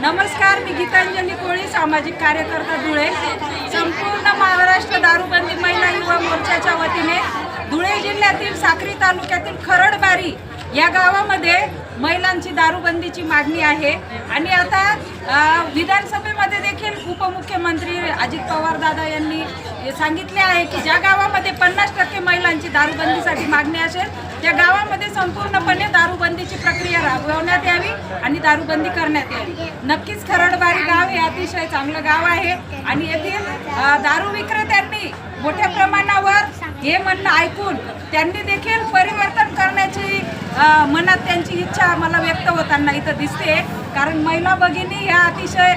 नमस्कार मी गीतांजली कोळी सामाजिक कार्यकर्ता धुळे. संपूर्ण महाराष्ट्र दारूबंदी महिला युवा मोर्चाच्या वतीने धुळे जिल्ह्यातील साक्री तालुक्यातील खरडबारी या गावामध्ये महिलांची दारूबंदीची मागणी आहे. आणि आता विधानसभेमध्ये देखील उपमुख्यमंत्री अजित पवार दादा यांनी सांगितले आहे की ज्या गावामध्ये पन्नास टक्के महिलांची दारूबंदीसाठी मागणी असेल त्या गावामध्ये संपूर्णपणे दारूबंदीची प्रक्रिया राबवण्यात यावी आणि दारूबंदी करण्यात यावी. नक्कीच खरडबारी गाव हे अतिशय चांगलं गाव आहे आणि येथील दारू विक्रेत्यांनी मोठ्या प्रमाणावर हे म्हणणं ऐकून त्यांनी देखील परिवर्तन करण्याची इच्छा मला व्यक्त होताना इथं दिसते. कारण महिला भगिनी ह्या अतिशय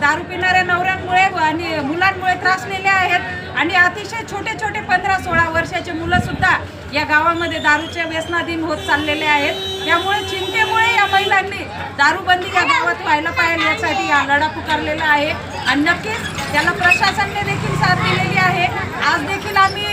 दारू पिणाऱ्या नवऱ्यांमुळे आणि मुलांमुळे त्रासलेल्या आहेत. आणि अतिशय छोटे छोटे पंधरा सोळा वर्षाचे मुलंसुद्धा या गावामध्ये दारूच्या व्यसनाधीन होत चाललेले आहेत. त्यामुळे चिंतेमुळे या महिलांनी दारूबंदी या गावात व्हायला पाहिजे यासाठी हा लढा पुकारलेला आहे. आणि नक्कीच त्याला प्रशासनाने देखील साथ दिलेली आहे. आज देखील आम्ही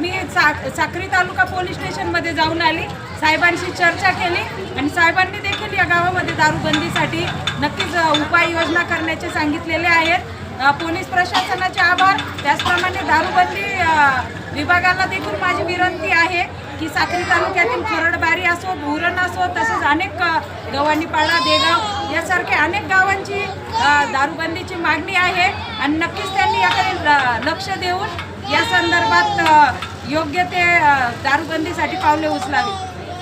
मी सा साक्री तालुका पोलीस स्टेशनमध्ये जाऊन आली. साहेबांशी चर्चा केली आणि साहेबांनी देखील या गावामध्ये दारूबंदीसाठी नक्कीच उपाययोजना करण्याचे सांगितलेले आहेत. पोलीस प्रशासनाचे आभार. त्याचप्रमाणे दारूबंदी विभागाला देखील माझी विनंती आहे की साक्री तालुक्यातील खरडबारी असो धुरण असो तसेच अनेक गव्हाणीपाडा देगाव यासारख्या अनेक गावांची दारूबंदीची मागणी आहे आणि नक्कीच त्यांनी याकडे ल- लक्ष देऊन या संदर्भात योग्य ते दारूबंदीसाठी पावले उचलावी